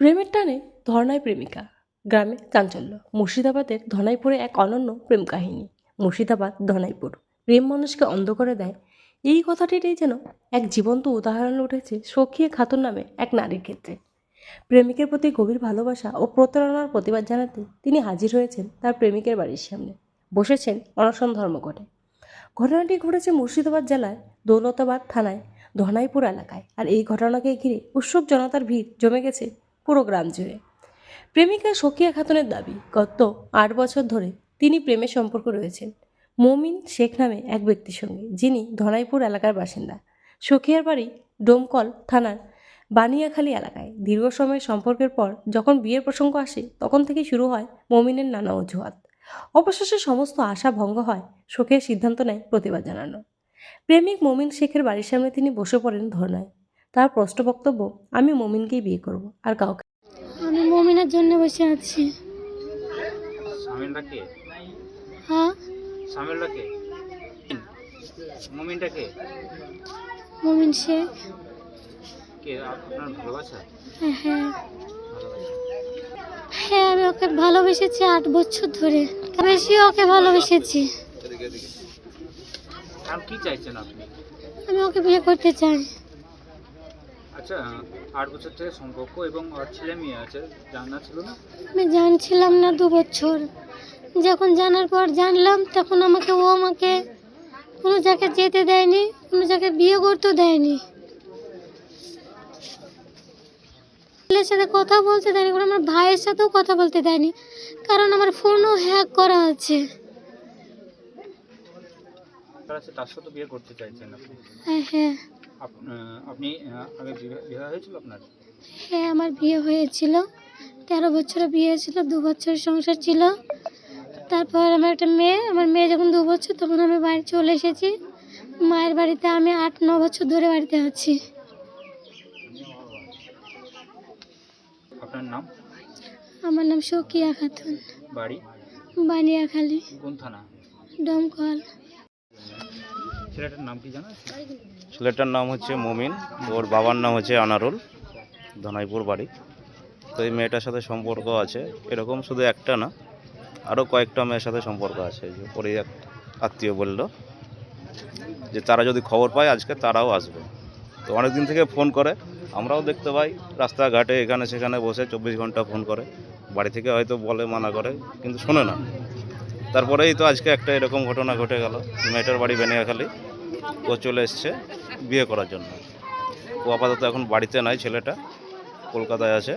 প্রেমের টানে ধর্নায় প্রেমিকা। গ্রামে চাঞ্চল্য। মুর্শিদাবাদের ধনাইপুরে এক অনন্য প্রেম কাহিনী। মুর্শিদাবাদ, ধনাইপুর। প্রেম মানুষকে অন্ধ করে দেয়। এই কথাটিরই যেন এক জীবন্ত উদাহরণ উঠেছে সখিয়ে খাতুন নামে এক নারীর ক্ষেত্রে। প্রেমিকের প্রতি গভীর ভালোবাসা ও প্রতারণার প্রতিবাদ জানাতে তিনি হাজির হয়েছেন তার প্রেমিকের বাড়ির সামনে। বসেছেন অনশন ধর্মঘটে। ঘটনাটি ঘটেছে মুর্শিদাবাদ জেলায় দৌলতাবাদ থানায় ধনাইপুর এলাকায়। আর এই ঘটনাকে ঘিরে উৎসুক জনতার ভিড় জমে গেছে পুরো গ্রাম জুড়ে। প্রেমিকা সকিয়া খাতুনের দাবি, গত আট বছর ধরে তিনি প্রেমের সম্পর্ক রয়েছেন। মমিন শেখ নামে এক ব্যক্তির সঙ্গে, যিনি ধনাইপুর এলাকার বাসিন্দা। সখিয়ার বাড়ি ডোমকল থানার বানিয়াখালী এলাকায়। দীর্ঘ সময়ের সম্পর্কের পর যখন বিয়ের প্রসঙ্গ আসে, তখন থেকেই শুরু হয় মমিনের নানা অজুহাত। অবশেষে সমস্ত আশা ভঙ্গ হয় শোকের সিদ্ধান্ত নেয় প্রতিবাদ জানানো। প্রেমিক মমিন শেখের বাড়ির সামনে তিনি বসে পড়েন ধর্নায়। তার প্রশ্ন বক্তব্য আমি মমিনকেই বিয়ে করব আর কাউকে। আমি মমিনের জন্য বসে আছি। শামিলটাকে হ্যাঁ? সামিলটা কে মুমিনটা কে মমিন শেখ কে আপনার ভালোবাসা? হ্যাঁ হ্যাঁ। হ্যাঁ আমি ওকে ভালোবেসেছি আট বছর ধরে। বেশি ওকে ভালোবেসেছি। আর কি চাইছেন আপনি? আমি ওকে বিয়ে করতে চাই। আমি জানছিলাম না দু বছর। যখন জানার পর জানলাম, তখন আমাকে, ও আমাকে কোনো জায়গায় যেতে দেয়নি, কোনো জায়গায় বিয়ে করতেও দেয়নি। ছেলের সাথে কথা বলতে দেয়নি কোনো আমার ভাইয়ের সাথেও কথা বলতে দেয়নি, কারণ আমার ফোনও হ্যাক করা আছে। তার আছে তার সাথে বিয়ে করতে চাইছেন আপনি। হ্যাঁ হ্যাঁ। আপনি আগে বিবাহ হয়েছিল আপনার? হ্যাঁ আমার বিয়ে হয়েছিল। তেরো বছরে বিয়ে ছিল দু বছর সংসার ছিল। তারপর আমার একটা মেয়ে আমার মেয়ে যখন দু বছর তখন আমি বাড়ি চলে এসেছি। মায়ের বাড়িতে আমি আট ন বছর ধরে বাড়িতে আছি। আপনার নাম? আমার নাম সকিয়া খাতুন। বাড়ি? বানিয়াখালী। কোন থানা? ডমকল ছেলেটার নাম কি জানা? ছেলেটার নাম হচ্ছে মমিন। ওর বাবার নাম হচ্ছে আনারুল, ধনাইপুর বাড়ি। তো এই মেয়েটার সাথে সম্পর্ক আছে। এরকম শুধু একটা না আরও কয়েকটা মেয়ের সাথে সম্পর্ক আছে। যে পরে এক আত্মীয় বলল যে, তারা যদি খবর পায়, আজকে তারাও আসবে। তো অনেক দিন থেকে ফোন করে। আমরাও দেখতে পাই, রাস্তাঘাটে এখানে সেখানে বসে চব্বিশ ঘণ্টা ফোন করে। বাড়ি থেকে হয়তো বলে, মানা করে, কিন্তু শোনে না। তারপরেই তো আজকে একটা এরকম ঘটনা ঘটে গেল। মেয়েটার বাড়ি বেনিয়াখালী। ও চলে এসছে বিয়ে করার জন্য। ও আপাতত এখন বাড়িতে নাই ছেলেটা কলকাতায় আছে।